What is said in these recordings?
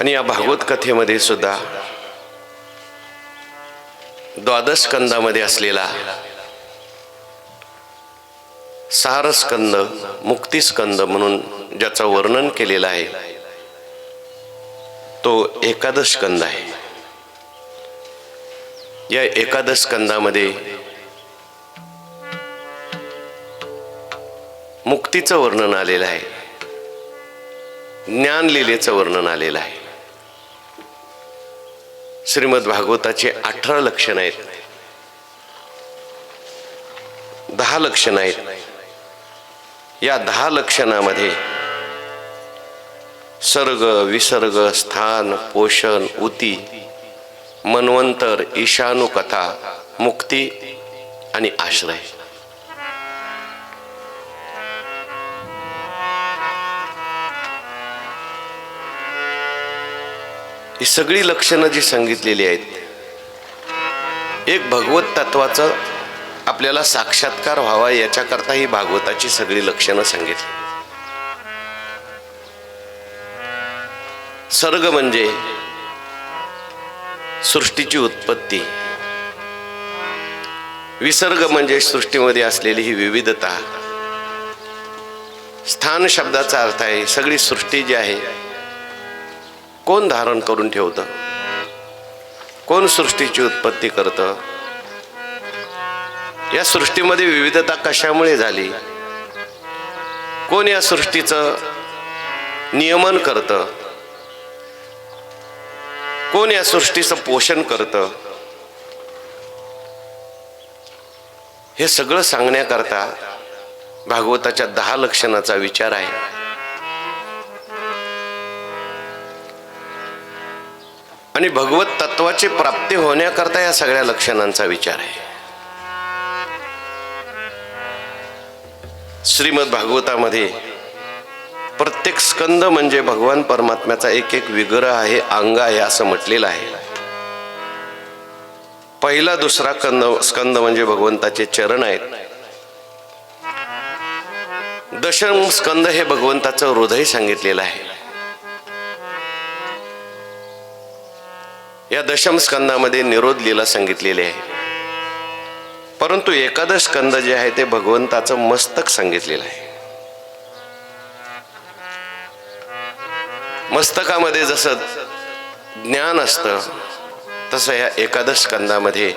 आणि या भागवत कथेमध्ये सुद्धा द्वादश स्कंदामध्ये असलेला सारस्कंद मुक्तिस्कंद म्हणून ज्याचं वर्णन केलेलं आहे तो एकादश स्कंद आहे. या एकादश स्कंदामध्ये मुक्तीचं वर्णन आलेलं आहे ज्ञान लिलेचं वर्णन आलेलं आहे. श्रीमद भागवताचे अठरा लक्षण आहेत. दहा लक्षण आहेत. या दहा लक्षणामध्ये सर्ग विसर्ग स्थान पोषण उती मनवंतर ईशानुकथा मुक्ती आणि आश्रय. ही सगळी लक्षणं जी सांगितलेली आहेत एक भगवत तत्वाचं आपल्याला साक्षात्कार व्हावा याच्याकरता ही भागवताची सगळी लक्षणं सांगितली. सर्ग म्हणजे सृष्टीची उत्पत्ती. विसर्ग म्हणजे सृष्टीमध्ये असलेली ही विविधता. स्थान शब्दाचा अर्थ आहे सगळी सृष्टी जी आहे कोण धारण करून ठेवतं? कोण सृष्टीची उत्पत्ती करतं? या सृष्टीमध्ये विविधता कशामुळे झाली? कोण या सृष्टीचं नियमन करतं? कोण या सृष्टीचं पोषण करतं? हे सगळं सांगण्याकरता भागवताच्या दहा लक्षणाचा विचार आहे. आणि भगवत तत्वाची प्राप्ती होण्याकरता या सगळ्या लक्षणांचा विचार आहे. श्रीमद भागवतामध्ये प्रत्येक स्कंद म्हणजे भगवान परमात्म्याचा एक एक विग्रह आहे अंग आहे असं म्हटलेलं आहे. पहिला दुसरा कंद स्कंद म्हणजे भगवंताचे चरण आहेत. दशम स्कंद हे भगवंताचं हृदय सांगितलेलं आहे. या दशम स्कंदामध्ये निरोध लीला सांगितलेली आहे. परंतु एकादश स्कंद जे आहे ते भगवंताचं मस्तक सांगितलेलं आहे. मस्तकामध्ये जसं ज्ञान असतं तसं या एकादश स्कंदामध्ये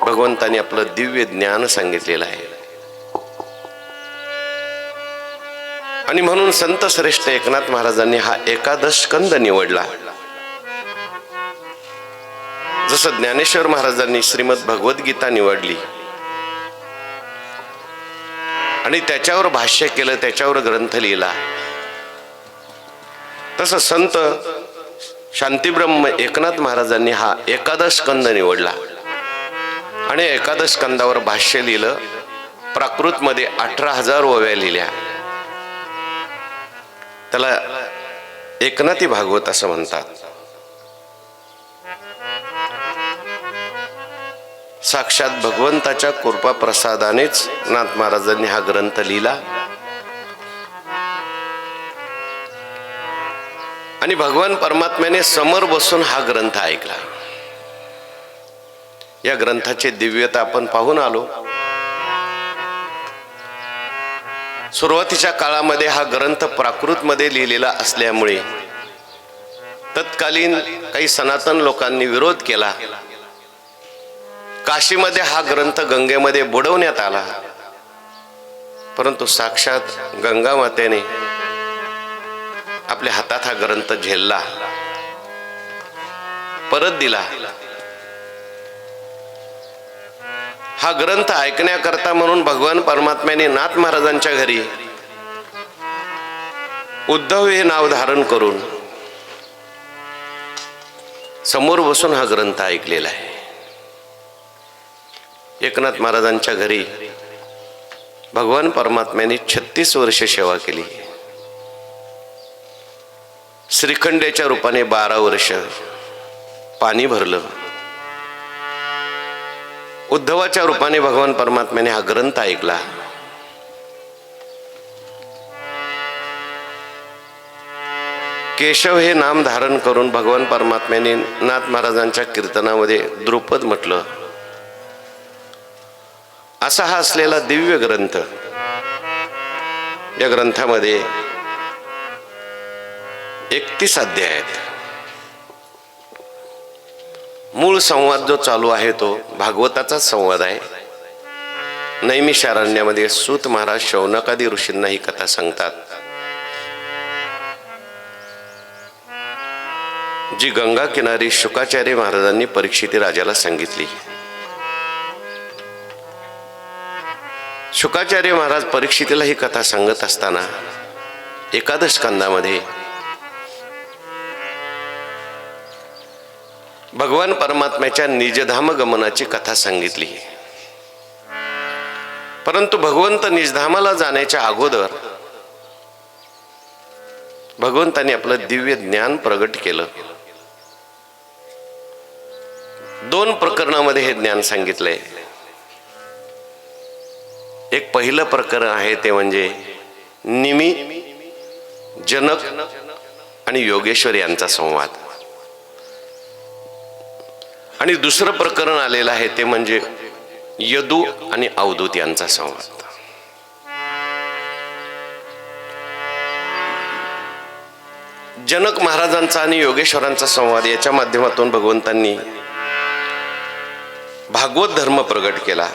भगवंताने आपलं दिव्य ज्ञान सांगितलेलं आहे. आणि म्हणून संत श्रेष्ठ एकनाथ महाराजांनी हा एकादश स्कंद निवडला. जसं ज्ञानेश्वर महाराजांनी श्रीमद भगवद्गीता निवडली. आणि त्याच्यावर भाष्य केलं त्याच्यावर ग्रंथ लिहिला. तसं संत शांतीब्रह्म एकनाथ महाराजांनी हा एकादश स्कंद निवडला. आणि एकादश स्कंदावर भाष्य लिहिलं प्राकृतमध्ये अठरा हजार ओव्या लिहिल्या. त्याला एकनाथी भागवत असं म्हणतात. साक्षात भगवंताच्या कृपा प्रसादानेच नाथ महाराजांनी हा ग्रंथ लिहिला. आणि भगवान परमात्म्याने समोर बसून हा ग्रंथ ऐकला. या ग्रंथाची दिव्यता आपण पाहून आलो. सुरुवातीच्या काळामध्ये हा ग्रंथ प्राकृतमध्ये लिहिलेला असल्यामुळे तत्कालीन काही सनातन लोकांनी विरोध केला. काशीमध्ये हा ग्रंथ गंगेमध्ये बुडवण्यात आला. परंतु साक्षात गंगा मातेने आपल्या हातात हा ग्रंथ झेलला. परत दिला. हा ग्रंथ ऐकण्याकरता म्हणून भगवान परमात्म्याने नाथ महाराजांच्या घरी उद्धव हे नाव धारण करून समोर बसून हा ग्रंथ ऐकलेला आहे. एकनाथ महाराजांच्या घरी भगवान परमात्म्याने छत्तीस वर्ष सेवा केली. श्रीखंडेच्या रूपाने बारा वर्ष पाणी भरलं. उद्धवाच्या रूपाने भगवान परमात्म्याने हा ग्रंथ ऐकला. केशव हे नाम धारण करून भगवान परमात्म्याने नाथ महाराजांच्या कीर्तनामध्ये द्रुपद म्हटलं. असा हा असलेला दिव्य ग्रंथ. या ग्रंथामध्ये एकतीस अध्याय आहेत. मूळ संवाद जो चालू आहे तो भागवताचाच संवाद आहे. नैमिषारण्यामध्ये सूत महाराज शौनकादी ऋषींना ही कथा सांगतात. जी गंगा किनारी शुकाचार्य महाराजांनी परीक्षिती राजाला सांगितली. शुकाचार्य महाराज परीक्षितीला ही कथा सांगत असताना एकादश कंदामध्ये भगवान परमात्म्याच्या निजधाम गमनाची कथा सांगितली. परंतु भगवंत निजधामाला जाण्याच्या अगोदर भगवंतांनी आपलं दिव्य ज्ञान प्रगट केलं. दोन प्रकरणामध्ये हे ज्ञान सांगितलंय. एक पहिलं प्रकरण आहे ते म्हणजे निमी जनक आणि योगेश्वर यांचा संवाद. आणि दुसरं प्रकरण आलेलं आहे ते म्हणजे यदू आणि अवधूत यांचा संवाद. जनक महाराजांचा आणि योगेश्वरांचा संवाद याच्या माध्यमातून भगवंतांनी भागवत धर्म प्रगट केला.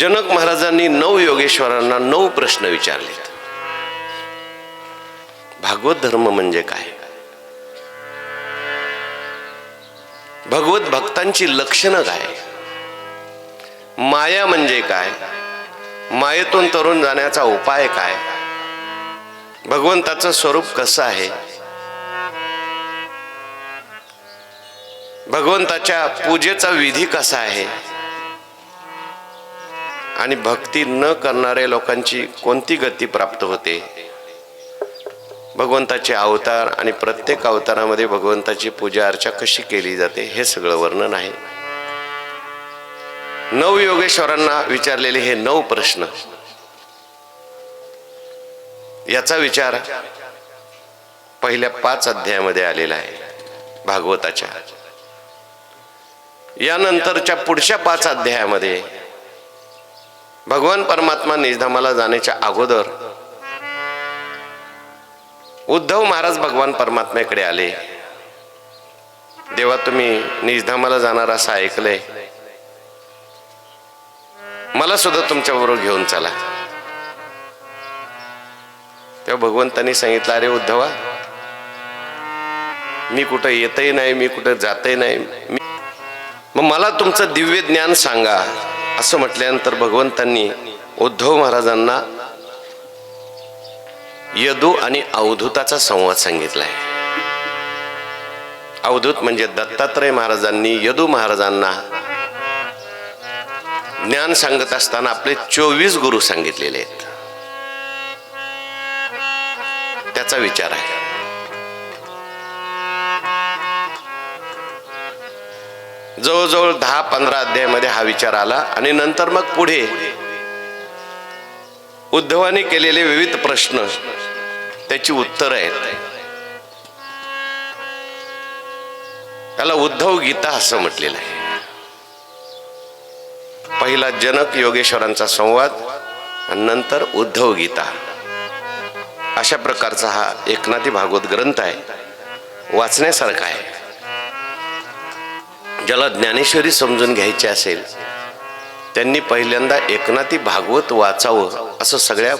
जनक महाराजांनी नऊ योगेश्वरांना नऊ प्रश्न विचारलेत. भागवत धर्म म्हणजे काय? भगवत भक्तांची लक्षणं काय? माया म्हणजे काय? मायेतून तरुण जाण्याचा उपाय काय? भगवंताचं स्वरूप कसं आहे? भगवंताच्या पूजेचा विधी कसा आहे? आणि भक्ती न करणाऱ्या लोकांची कोणती गती प्राप्त होते? भगवंताचे अवतार आणि प्रत्येक अवतारामध्ये भगवंताची पूजा अर्चा कशी केली जाते हे सगळं वर्णन आहे. नऊ योगेश्वरांना विचारलेले हे नऊ प्रश्न. याचा विचार पहिल्या पाच अध्यायामध्ये आलेला आहे भागवताच्या. यानंतरच्या पुढच्या पाच अध्यायामध्ये भगवान परमात्मा निजधामाला जाण्याच्या अगोदर उद्धव महाराज भगवान परमात्म्याकडे आले. देवा तुम्ही निजधामाला जाणार असं ऐकलंय. मला सुद्धा तुमच्या बरोबर घेऊन चला. तेव्हा भगवंतांनी सांगितलं अरे उद्धवा मी कुठं येतही नाही मी कुठं जातही नाही. मग मला तुमचं दिव्य ज्ञान सांगा. असं म्हटल्यानंतर भगवंतांनी उद्धव महाराजांना यदू आणि अवधूताचा संवाद सांगितलाय. अवधूत म्हणजे दत्तात्रय महाराजांनी यदू महाराजांना ज्ञान सांगत असताना आपले चोवीस गुरु सांगितलेले आहेत. त्याचा विचार आहे. जवळजवळ दहा पंधरा अध्यायामध्ये हा विचार आला आणि नंतर मग पुढे उद्धवाने केलेले विविध प्रश्न त्याची उत्तरं आहेत. त्याला उद्धव गीता असं म्हटलेलं आहे. पहिला जनक योगेश्वरांचा संवाद आणि नंतर उद्धव गीता. अशा प्रकारचा हा एकनाथी भागवत ग्रंथ आहे. वाचण्यासारखा आहे. ज्याला ज्ञानेश्वरी समजून घ्यायची असेल त्यांनी पहिल्यांदा एकनाथी भागवत वाचावं असं सगळ्या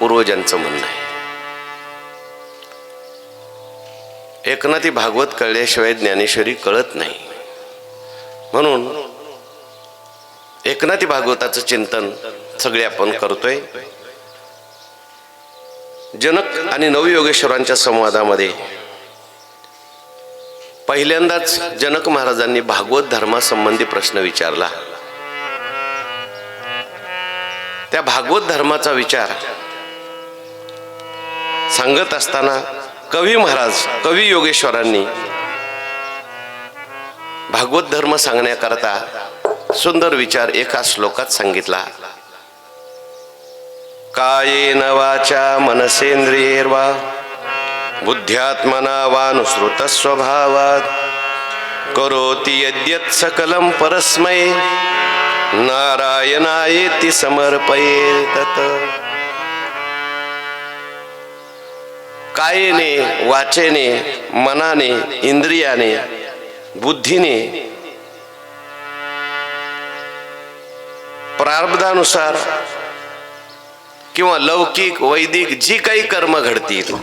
पूर्वजांचं म्हणणं आहे. एकनाथी भागवत कळल्याशिवाय ज्ञानेश्वरी कळत नाही. म्हणून एकनाथी भागवताचं चिंतन सगळे आपण करतोय. जनक आणि नवयोगेश्वरांच्या संवादामध्ये पहिल्यांदाच जनक महाराजांनी भागवत धर्मासंबंधी प्रश्न विचारला. त्या भागवत धर्माचा विचार सांगत असताना कवी महाराज कवी योगेश्वरांनी भागवत धर्म सांगण्याकरता सुंदर विचार एका श्लोकात सांगितला. कायेन वाचा मनसेंद्रियेर्वा बुद्ध्यात्मना वानुसृत स्वभावात करोति यद्यत् सकलं परस्मै। नारायणायेति समर्पयेतत कायेने वाचेने मनाने इंद्रियाने बुद्धीने प्रारब्धानुसार किंवा लौकिक वैदिक जी काही कर्म घडतील.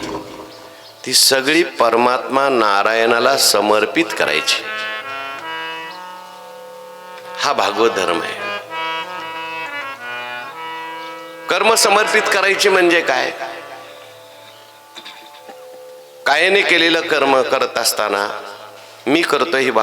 ती सगळी परमात्मा नारायणाला समर्पित करायची. हा भागवत धर्म आहे. कर्म समर्पित करायची म्हणजे काय? कायने केलेलं कर्म करत असताना मी करतो ही भावना.